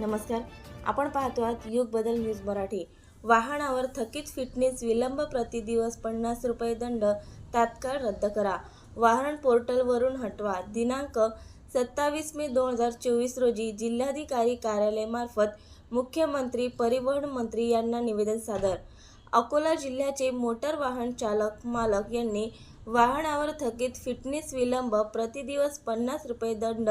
नमस्कार. आपण पाहतो आहात युग बदल न्यूज मराठी. वाहनावर थकीत फिटनेस विलंब प्रति दिवस पन्नास रुपये दंड तात्काळ रद्द करा. वाहन पोर्टलवरून हटवा. दिनांक सत्तावीस मे दोन हजार चोवीस रोजी जिल्हाधिकारी कार्यालयामार्फत मुख्यमंत्री परिवहन मंत्री यांना निवेदन सादर. अकोला जिल्ह्याचे मोटर वाहन चालक मालक यांनी वाहनावर थकीत फिटनेस विलंब प्रतिदिवस पन्नास रुपये दंड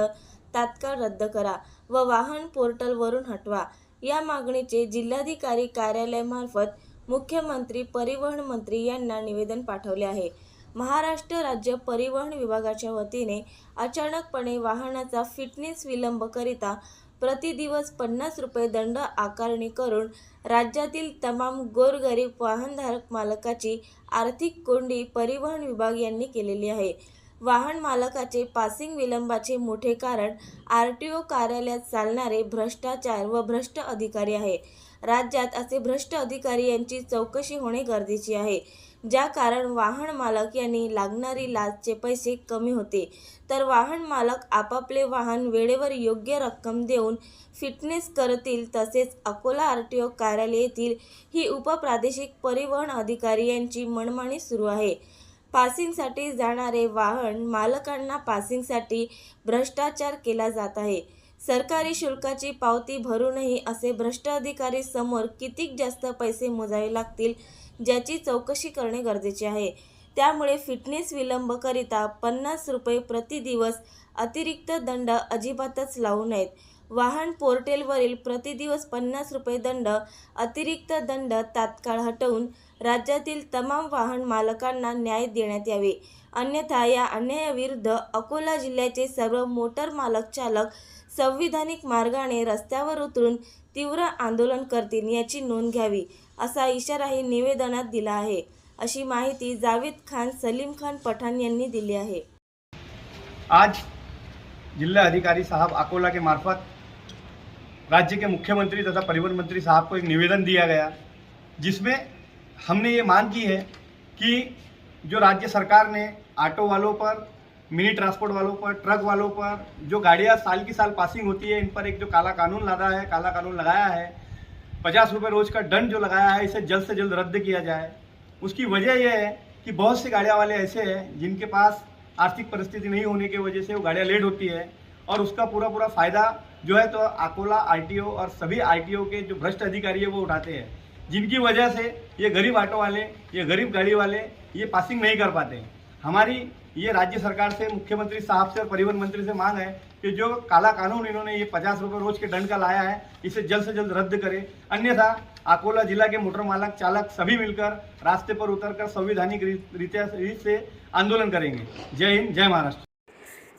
तात्काळ रद्द करा व वाहन पोर्टलवरून हटवा. या मागणीचे जिल्हाधिकारी कार्यालयामार्फत मुख्यमंत्री परिवहन मंत्री यांना निवेदन पाठवले आहे. महाराष्ट्र राज्य परिवहन विभागाच्या वतीने अचानकपणे वाहनाचा फिटनेस विलंब करिता प्रतिदिवस पन्नास रुपये दंड आकारणी करून राज्यातील तमाम गोरगरीब वाहनधारक मालकाची आर्थिक कोंडी परिवहन विभाग यांनी केलेली आहे. वाहन मालकाचे पासिंग विलंबाचे मोठे कारण आर टी ओ कार्यालयात चालणारे भ्रष्टाचार व भ्रष्ट अधिकारी आहे राज्यात असे भ्रष्ट अधिकारी यांची चौकशी होणे गरजेचे आहे. ज्या कारण वाहन मालक यांनी लागणारी लाचचे पैसे कमी होते तर वाहन मालक आपापले वाहन वेळेवर योग्य रक्कम देऊन फिटनेस करतील तसेच अकोला आर टी ओ कार्यालय येथील ही उपप्रादेशिक परिवहन अधिकारी यांची मनमानी सुरू आहे. पासिंगसाठी जाणारे वाहन मालकांना पासिंगसाठी भ्रष्टाचार केला जात आहे. सरकारी शुल्काची पावती भरूनही असे भ्रष्ट अधिकारी समोर कितीक जास्त पैसे मोजावे लागतील ज्याची चौकशी करणे गरजेचे आहे. त्यामुळे फिटनेस विलंब करिता पन्नास रुपये प्रति दिवस अतिरिक्त दंड अजिबातच लावू नयेत. वाहन पोर्टेलवरील प्रतिदिवस पन्नास रुपये दंड अतिरिक्त दंड तात्काळ हटवून राज्यातील तमाम वाहन मालकांना न्याय देण्यात यावे. अन्यथा या अन्यायाविरुद्ध अकोला जिल्ह्याचे सर्व मोटर मालक चालक संविधानिक मार्गाने रस्त्यावर उतरून तीव्र आंदोलन करतील याची नोंद घ्यावी असा इशाराही निवेदनात दिला आहे. अशी माहिती जावेद खान सलीम खान पठाण यांनी दिली आहे. आज जिल्हा अधिकारी साहब अकोला के मार्फत राज्य के मुख्यमंत्री तथा परिवहन मंत्री साहब को एक निवेदन दिया गया, जिसमें हमने ये मांग की है कि जो राज्य सरकार ने ऑटो वालों पर, मिनी ट्रांसपोर्ट वालों पर, ट्रक वालों पर, जो गाड़ियाँ साल की साल पासिंग होती है, इन पर एक जो काला कानून लादा है, काला कानून लगाया है, पचास रुपये रोज का दंड जो लगाया है, इसे जल्द से जल्द रद्द किया जाए। उसकी वजह यह है कि बहुत से गाड़ियाँ वाले ऐसे हैं, जिनके पास आर्थिक परिस्थिति नहीं होने की वजह से वो गाड़ियाँ लेट होती है और उसका पूरा पूरा फ़ायदा जो है तो अकोला आरटीओ और सभी आरटीओ के जो भ्रष्ट अधिकारी है वो उठाते हैं। जिनकी वजह से ये गरीब ऑटो वाले, ये गरीब गाड़ी वाले ये पासिंग नहीं कर पाते। हमारी ये राज्य सरकार से मुख्यमंत्री साहब से और परिवहन मंत्री से मांग है कि जो काला कानून इन्होंने ये पचास रुपये रोज के दंड का लाया है, इसे जल्द से जल्द रद्द करें। अन्यथा अकोला जिला के मोटर मालक, चालक सभी मिलकर रास्ते पर उतरकर संवैधानिक रीत से आंदोलन करेंगे। जय हिंद, जय महाराष्ट्र।